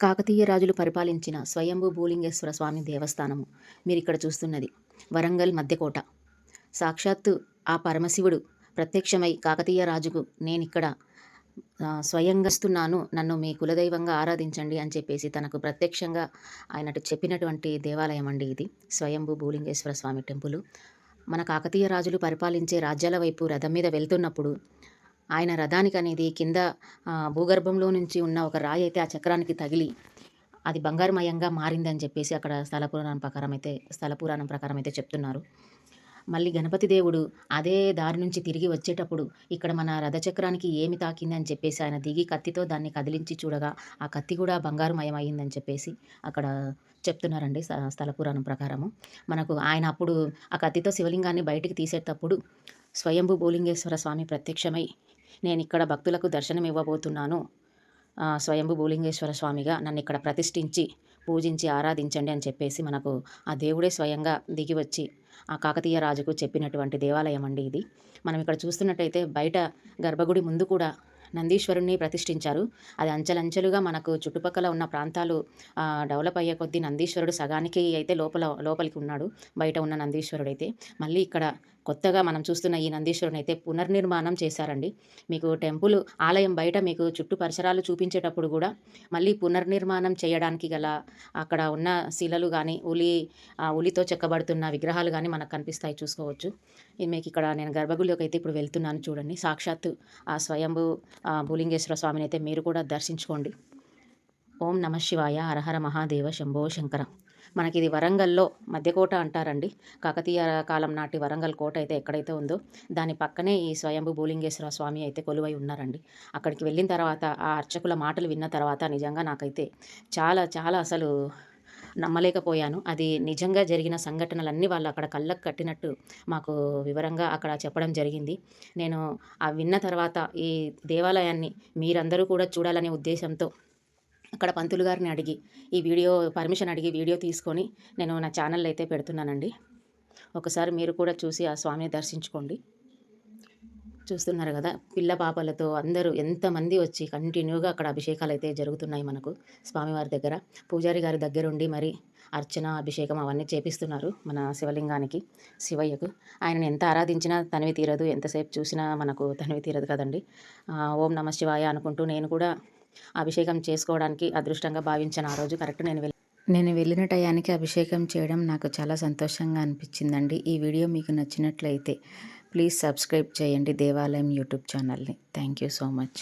కాకతీయ రాజులు పరిపాలించిన స్వయంభూ భూలింగేశ్వర స్వామి దేవస్థానము. మీరు ఇక్కడ చూస్తున్నది వరంగల్ మధ్యకోట. సాక్షాత్తు ఆ పరమశివుడు ప్రత్యక్షమై కాకతీయ రాజుకు నేను ఇక్కడ నన్ను మీ కులదైవంగా ఆరాధించండి అని చెప్పేసి తనకు ప్రత్యక్షంగా ఆయన చెప్పినటువంటి దేవాలయం అండి ఇది. స్వయంభూ భూలింగేశ్వర స్వామి టెంపుల్. మన కాకతీయ రాజులు పరిపాలించే రాజ్యాల వైపు రథం మీద వెళ్తున్నప్పుడు ఆయన రథానికి అనేది కింద భూగర్భంలో నుంచి ఉన్న ఒక రాయి అయితే ఆ చక్రానికి తగిలి అది బంగారుమయంగా మారిందని చెప్పేసి అక్కడ స్థల పురాణం ప్రకారం అయితే స్థల పురాణం ప్రకారం అయితే చెప్తున్నారు. మళ్ళీ గణపతి దేవుడు అదే దారి నుంచి తిరిగి వచ్చేటప్పుడు ఇక్కడ మన రథచక్రానికి ఏమి తాకింది అని చెప్పేసి ఆయన దిగి కత్తితో దాన్ని కదిలించి చూడగా ఆ కత్తి కూడా బంగారుమయం అయ్యిందని చెప్పేసి అక్కడ చెప్తున్నారండి స్థల పురాణం ప్రకారము. మనకు ఆయన అప్పుడు ఆ కత్తితో శివలింగాన్ని బయటికి తీసేటప్పుడు స్వయంభూ భూలింగేశ్వర స్వామి ప్రత్యక్షమై నేను ఇక్కడ భక్తులకు దర్శనం ఇవ్వబోతున్నాను. స్వయంభు భూలింగేశ్వర స్వామిగా నన్ను ఇక్కడ ప్రతిష్ఠించి పూజించి ఆరాధించండి అని చెప్పేసి మనకు ఆ దేవుడే స్వయంగా దిగి వచ్చి ఆ కాకతీయ రాజుకు చెప్పినటువంటి దేవాలయం అండి ఇది. మనం ఇక్కడ చూస్తున్నట్టయితే బయట గర్భగుడి ముందు కూడా నందీశ్వరుణ్ణి ప్రతిష్ఠించారు. అది అంచెలంచెలుగా మనకు చుట్టుపక్కల ఉన్న ప్రాంతాలు డెవలప్ అయ్యే కొద్దీ నందీశ్వరుడు సగానికి అయితే లోపల లోపలికి ఉన్నాడు. బయట ఉన్న నందీశ్వరుడు అయితే మళ్ళీ ఇక్కడ కొత్తగా మనం చూస్తున్న ఈ నందీశ్వరుని అయితే పునర్నిర్మాణం చేశారండి. మీకు టెంపుల్ ఆలయం బయట మీకు చుట్టూ పరిసరాలు చూపించేటప్పుడు కూడా మళ్ళీ పునర్నిర్మాణం చేయడానికి గల అక్కడ ఉన్న శిలలు కానీ ఉలి ఉలితో చెక్కబడుతున్న విగ్రహాలు కానీ మనకు కనిపిస్తాయి చూసుకోవచ్చు. మీకు ఇక్కడ నేను గర్భగుడిలోకి అయితే ఇప్పుడు వెళ్తున్నాను చూడండి. సాక్షాత్తు ఆ స్వయంభు భూలింగేశ్వర స్వామిని అయితే మీరు కూడా దర్శించుకోండి. ఓం నమ శివాయ హరహర మహాదేవ శంభో శంకర. మనకి ఇది వరంగల్లో మధ్యకోట అంటారండి. కాకతీయ కాలం నాటి వరంగల్ కోట అయితే ఎక్కడైతే ఉందో దాని పక్కనే ఈ స్వయంభు భూలింగేశ్వర స్వామి అయితే కొలువై ఉన్నారండి. అక్కడికి వెళ్ళిన తర్వాత ఆ అర్చకుల మాటలు విన్న తర్వాత నిజంగా నాకైతే చాలా చాలా అసలు నమ్మలేకపోయాను. అది నిజంగా జరిగిన సంఘటనలన్నీ వాళ్ళు అక్కడ కళ్ళకు కట్టినట్టు మాకు వివరంగా అక్కడ చెప్పడం జరిగింది. నేను ఆ విన్న తర్వాత ఈ దేవాలయాన్ని మీరందరూ కూడా చూడాలనే ఉద్దేశంతో అక్కడ పంతులు గారిని అడిగి ఈ వీడియో పర్మిషన్ అడిగి వీడియో తీసుకొని నేను నా ఛానల్ అయితే పెడుతున్నానండి. ఒకసారి మీరు కూడా చూసి ఆ స్వామిని దర్శించుకోండి. చూస్తున్నారు కదా పిల్ల పాపలతో అందరూ ఎంతమంది వచ్చి కంటిన్యూగా అక్కడ అభిషేకాలు అయితే జరుగుతున్నాయి మనకు స్వామివారి దగ్గర. పూజారి గారి దగ్గరుండి మరి అర్చన అభిషేకం అవన్నీ చేపిస్తున్నారు మన శివలింగానికి శివయ్యకు. ఆయనను ఎంత ఆరాధించినా తనివి తీరదు ఎంతసేపు చూసినా మనకు తనివి తీరదు కదండి. ఓం నమ శివాయ అనుకుంటూ నేను కూడా అభిషేకం చేసుకోవడానికి అదృష్టంగా భావించాను ఆ రోజు కరెక్ట్ నేను వెళ్ళి నేను వెళ్ళిన టయానికి అభిషేకం చేయడం నాకు చాలా సంతోషంగా అనిపించిందండి. ఈ వీడియో మీకు నచ్చినట్లయితే ప్లీజ్ సబ్స్క్రైబ్ చేయండి దేవాలయం యూట్యూబ్ ఛానల్ని. Thank you so much.